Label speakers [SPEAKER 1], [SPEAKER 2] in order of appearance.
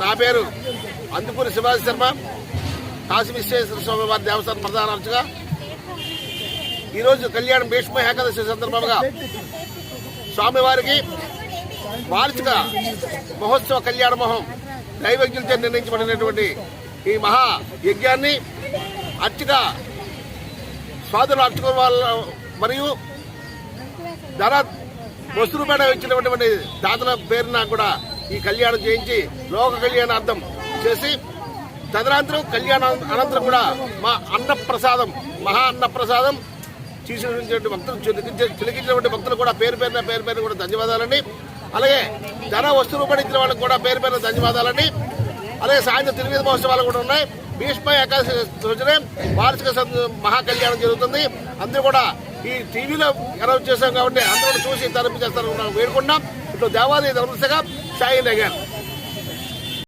[SPEAKER 1] నా పేరు అందుకూరి శివాజీ శర్మ. కాశీ విశ్వేశ్వర స్వామి వారి దేవస్థానం ప్రధాన అర్చగా ఈరోజు కళ్యాణం భీష్మ ఏకాదశి సందర్భంగా స్వామివారికి వార్షిక మహోత్సవ కళ్యాణ మొహం దైవజ్ఞులతో నిర్ణయించబడినటువంటి ఈ మహా యజ్ఞాన్ని అర్చక స్వాదుల అర్చక వాళ్ళ మరియు ధర వస్తువులు మేడ ఇచ్చినటువంటి దాతల పేరున కూడా ఈ కళ్యాణం చేయించి లోక కళ్యాణార్థం చేసి తదనంతరం కళ్యాణ అనంతరం కూడా మా అన్న ప్రసాదం మహా అన్న ప్రసాదం తీసుకున్నటువంటి భక్తులు చిలికించే- చిలికించినటువంటి భక్తులు కూడా పేరు పేరున పేరు పేరు కూడా ధన్యవాదాలండి. అలాగే ధన వస్తు రూపాయలు ఇచ్చిన వాళ్ళకి కూడా పేరు పేరున ధన్యవాదాలండి. అలాగే సాయంత్రం తిరుమల మహోత్సవాలు కూడా ఉన్నాయి. భీష్మ ఏకాదశి రోజునే వార్షిక మహాకళ్యాణం జరుగుతుంది. అందరూ కూడా ఈ టీవీలో అనౌన్స్ చేశాం కాబట్టి అందరూ కూడా చూసి తరపు చేస్తారని వేడుకున్నాం ఇటు దేవాలయ ధర్మశాఖ Shine again.